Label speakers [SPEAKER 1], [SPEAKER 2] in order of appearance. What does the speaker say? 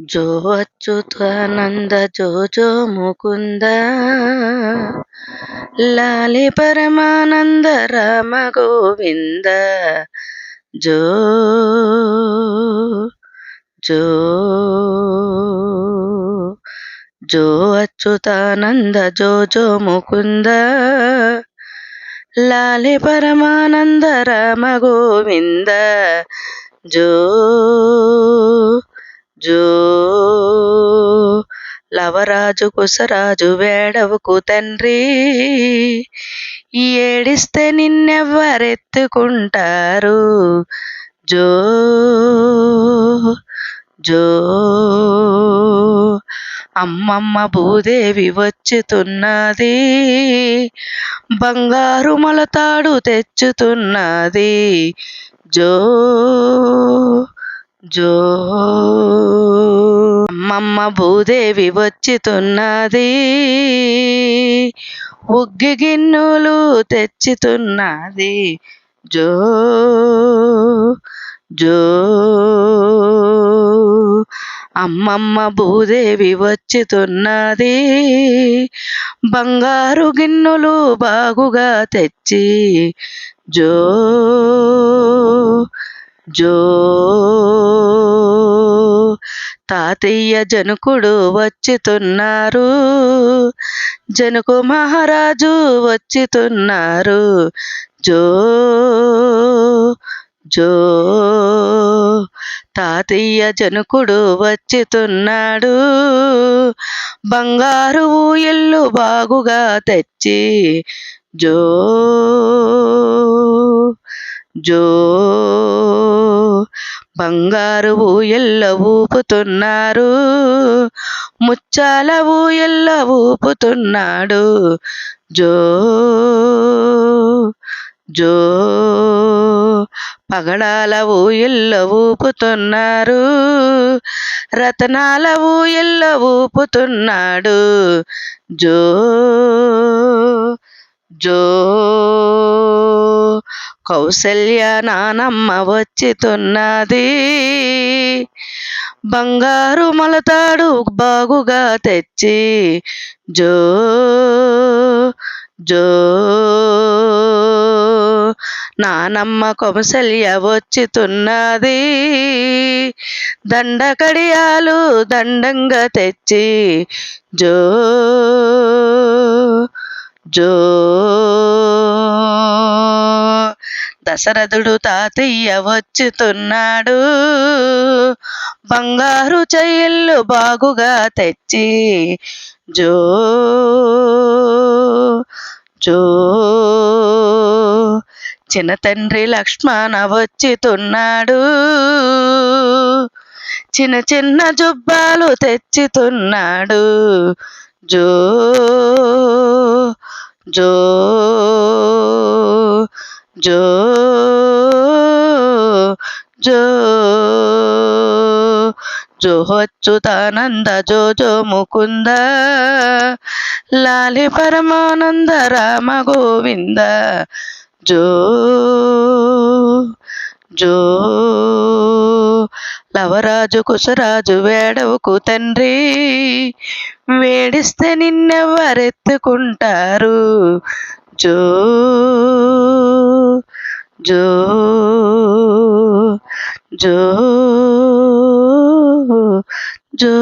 [SPEAKER 1] జో అచ్యుతానంద జో జో ముకుంద లాలి పరమానంద రామ గోవింద జో జో జో అచ్యుతానంద జో జో ముకుంద లాలి పరమానంద రామ గోవింద జో జో లవరాజు కుసరాజు వేడవకు తండ్రి. ఏడిస్తే నిన్నెవ్వరెత్తుకుంటారు? జో జో. అమ్మమ్మ భూదేవి వచ్చుతున్నది. బంగారు మలతాడు తెచ్చుతున్నది. జో జో. అమ్మమ్మ భూదేవి వచ్చితున్నది. ఉగ్గి గిన్నులు తెచ్చుతున్నది. జో జో. అమ్మమ్మ భూదేవి వచ్చుతున్నది. బంగారు గిన్నులు బాగుగా తెచ్చి జో జో. తాతయ్య జనకుడు వచ్చుతున్నారు. జనకు మహారాజు వచ్చుతున్నారు. జో జో తాతయ్య జనకుడు వచ్చుతున్నాడు. బంగారు ఊయల్లు బాగుగా తెచ్చి జో జో బంగారు ఊయల్ల ఊపుతున్నారు ముచ్చాల ఊయల్ల ఊపుతున్నాడు. జో జో పగడాల ఊయల్ల ఊపుతున్నారు రతనాల ఊయల్ల ఊపుతున్నాడు. జో జో. కౌసల్య నానమ్మ వచ్చుతున్నది. బంగారు మొలతాడు బాగుగా తెచ్చి జో జో నానమ్మ కౌసల్య వచ్చుతున్నది. దండకడియాలు దండంగా తెచ్చి జో జో దశరథుడు తాతయ్య వచ్చుతున్నాడు. బంగారు చెయ్యిళ్ళు బాగుగా తెచ్చి జో జో. చిన్న తండ్రి లక్ష్మణ వచ్చుతున్నాడు. చిన్న చిన్న జుబ్బాలు తెచ్చుతున్నాడు. జో జో. జో జో జోహచ్యుతానంద జో జో ముకుంద లాలి పరమానంద రామ గోవింద జో జో లవరాజు కుశరాజు వేడవుకు తండ్రి వేడిస్తే నిన్నెవరెత్తుకుంటారు జో జో జో జో